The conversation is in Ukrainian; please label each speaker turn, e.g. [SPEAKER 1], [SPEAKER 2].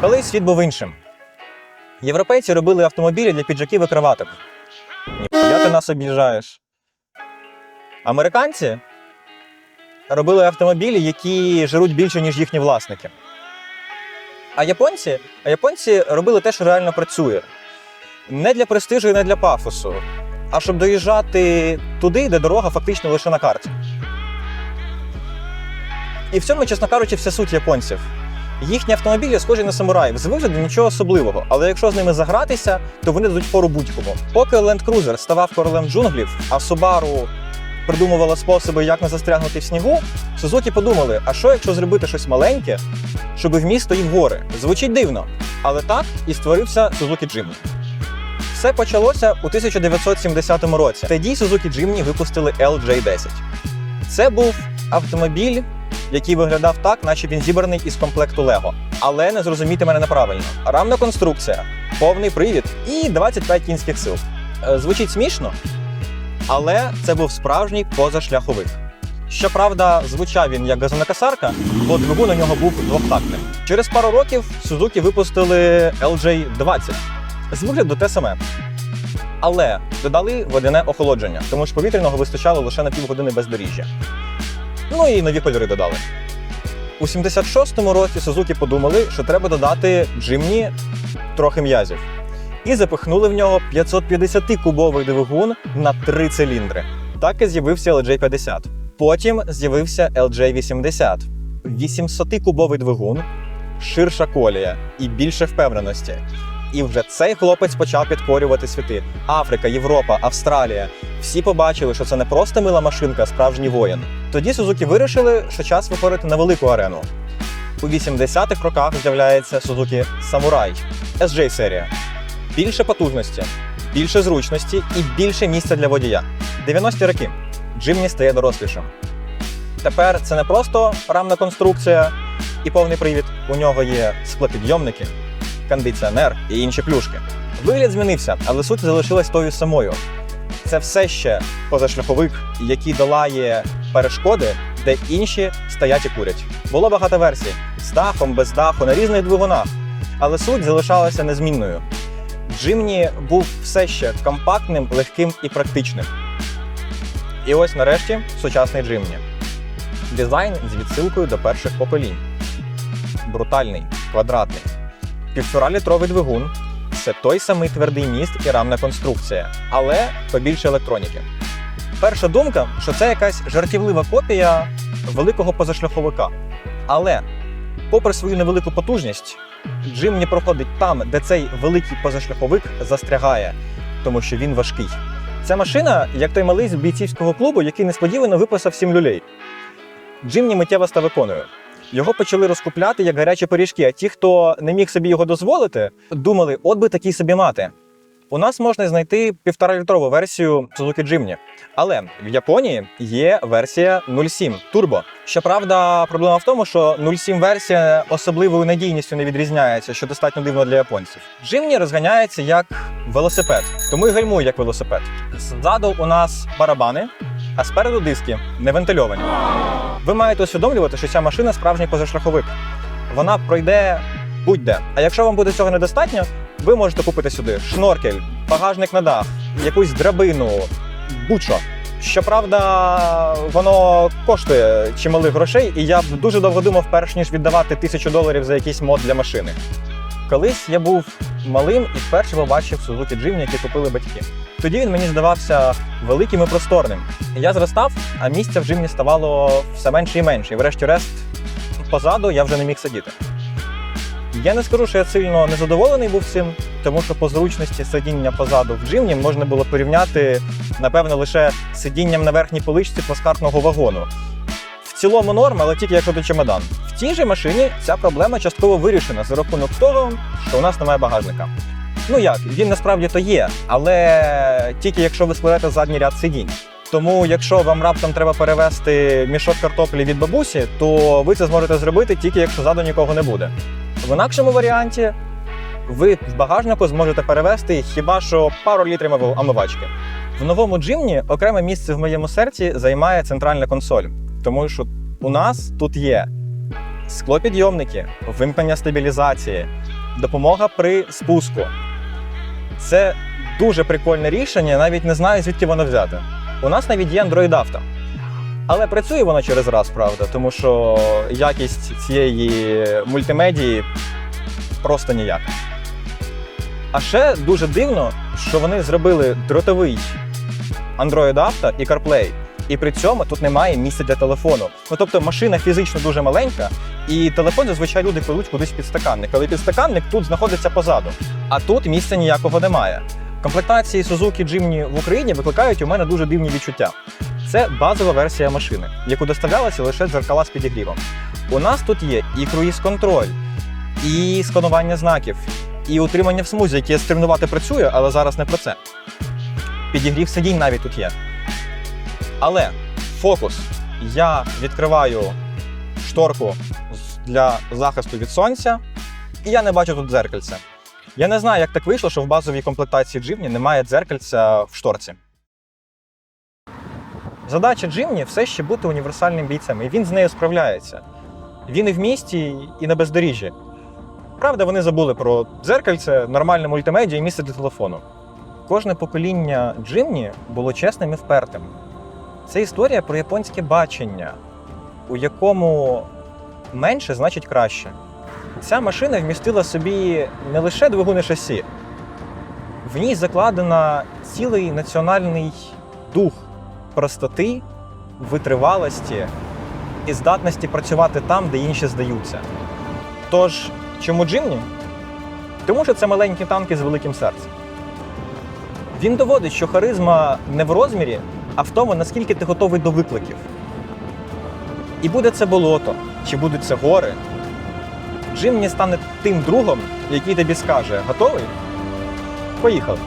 [SPEAKER 1] Колись світ був іншим. Європейці робили автомобілі для піджаків і краваток. Ніхуя ти нас об'їжджаєш. Американці робили автомобілі, які жируть більше, ніж їхні власники. А японці, а японці робили те, що реально працює. Не для престижу і не для пафосу, а щоб доїжджати туди, де дорога фактично лише на карті. І в цьому, чесно кажучи, вся суть японців. Їхні автомобілі схожі на самураїв, з вигляду нічого особливого, але якщо з ними загратися, то вони дадуть фору будь-кому. Поки Land Cruiser ставав королем джунглів, а Subaru придумувала способи, як не застрягнути в снігу, Сузуки подумали: а що якщо зробити щось маленьке, щоб в місто і в гори? Звучить дивно, але так і створився Suzuki Jimny. Все почалося у 1970 році. Тоді Suzuki Jimny випустили LJ10. Це був автомобіль, який виглядав так, наче він зібраний із комплекту Лего. Але не зрозумійте мене неправильно. Рамна конструкція, повний привід і 25 кінських сил. Е, Звучить смішно, але це був справжній позашляховик. Щоправда, звучав він як газонокосарка, бо двигун у нього був двохтактним. Через пару років Suzuki випустили LJ20. З вигляду те саме. Але додали водяне охолодження, тому що повітряного вистачало лише на півгодини бездоріжжя. Ну і нові кольори додали. У 76-му році Suzuki подумали, що треба додати Джимні трохи м'язів. І запихнули в нього 550-кубовий двигун на три циліндри. Так і з'явився LJ50. Потім з'явився LJ80. 800-кубовий двигун, ширша колія і більше впевненості. І вже цей хлопець почав підкорювати світи. Африка, Європа, Австралія. Всі побачили, що це не просто мила машинка, а справжній воїн. Тоді Suzuki вирішили, що час виходити на велику арену. У 80-х роках з'являється Suzuki Samurai SJ серія. Більше потужності, більше зручності і більше місця для водія. 90-ті роки. Джимні стає дорослішим. Тепер це не просто рамна конструкція і повний привід. У нього є склопідйомники, кондиціонер і інші плюшки. Вигляд змінився, але суть залишилась тою самою. Це все ще позашляховик, який долає перешкоди, де інші стоять і курять. Було багато версій з дахом, без даху, на різних двигунах, але суть залишалася незмінною. Джимні був все ще компактним, легким і практичним. І ось нарешті сучасний Джимні. Дизайн з відсилкою до перших поколінь. Брутальний, квадратний. Півторалітровий двигун це той самий твердий міст і рамна конструкція, але побільше електроніки. Перша думка, що це якась жартівлива копія великого позашляховика. Але, попри свою невелику потужність, Джимні проходить там, де цей великий позашляховик застрягає, тому що він важкий. Ця машина, як той малий з бійцівського клубу, який несподівано виписав сім люлей. Джимні миттєво став іконою. Його почали розкупляти як гарячі пиріжки, а ті, хто не міг собі його дозволити, думали, от би такий собі мати. У нас можна знайти півторалітрову версію Suzuki Jimny. Але в Японії є версія 07 Turbo. Щоправда, проблема в тому, що 07 версія особливою надійністю не відрізняється, що достатньо дивно для японців. Jimny розганяється як велосипед, тому і гальмує як велосипед. Ззаду у нас барабани, а спереду диски не вентильовані. Ви маєте усвідомлювати, що ця машина справжній позашляховик. Вона пройде будь-де. А якщо вам буде цього недостатньо, ви можете купити сюди шноркель, багажник на дах, якусь драбину, будь-що. Щоправда, воно коштує чималих грошей, і я б дуже довго думав, перш ніж віддавати тисячу доларів за якийсь мод для машини. Колись я був малим і вперше побачив Suzuki Jimny, який купили батьки. Тоді він мені здавався великим і просторним. Я зростав, а місця в Jimny ставало все менше і менше. І врешті-решт, позаду я вже не міг сидіти. Я не скажу, що я сильно незадоволений був цим, тому що по зручності сидіння позаду в джимні можна було порівняти, напевно, лише сидінням на верхній поличці плацкартного вагону. Цілому норм, але тільки якщо ти чемодан. В тій же машині ця проблема частково вирішена за рахунок того, що у нас немає багажника. Ну як, він насправді то є, але тільки якщо ви складете задній ряд сидінь. Тому, якщо вам раптом треба перевезти мішок картоплі від бабусі, то ви це зможете зробити тільки якщо ззаду нікого не буде. В інакшому варіанті ви в багажнику зможете перевезти хіба що пару літрів омив- омивачки. В новому джимні окреме місце в моєму серці займає центральна консоль, тому що у нас тут є склопідйомники, вимкнення стабілізації, допомога при спуску. Це дуже прикольне рішення, навіть не знаю, звідки воно взяти. У нас навіть є Android Auto. Але працює воно через раз, правда, тому що якість цієї мультимедії просто ніяка. А ще дуже дивно, що вони зробили дротовий Android Auto і CarPlay. І при цьому тут немає місця для телефону. Ну тобто машина фізично дуже маленька, і телефон зазвичай люди кладуть кудись під стаканник. Але підстаканник тут знаходиться позаду. А тут місця ніякого немає. Комплектації Suzuki Jimny в Україні викликають у мене дуже дивні відчуття. Це базова версія машини, яку доставлялася лише дзеркала з підігрівом. У нас тут є і круїз-контроль, і сканування знаків, і утримання в смузі, яке стримнувати працює, але зараз не про це. Підігрів сидінь навіть тут є. Але фокус. Я відкриваю шторку для захисту від сонця, і я не бачу тут дзеркальця. Я не знаю, як так вийшло, що в базовій комплектації Джимні немає дзеркальця в шторці. Задача Джимні все ще бути універсальним бійцем, і він з нею справляється. Він і в місті, і на бездоріжжі. Правда, вони забули про дзеркальце, нормальне мультимедіа і місце для телефону. Кожне покоління Джимні було чесним і впертим. Це історія про японське бачення, у якому менше значить краще. Ця машина вмістила собі не лише двигуни шасі, в ній закладена цілий національний дух простоти, витривалості і здатності працювати там, де інші здаються. Тож, чому Джимні? Тому що це маленькі танки з великим серцем. Він доводить, що харизма не в розмірі, а в тому, наскільки ти готовий до викликів. І буде це болото, чи будуть це гори. Джим мені стане тим другом, який тобі скаже: готовий? Поїхали.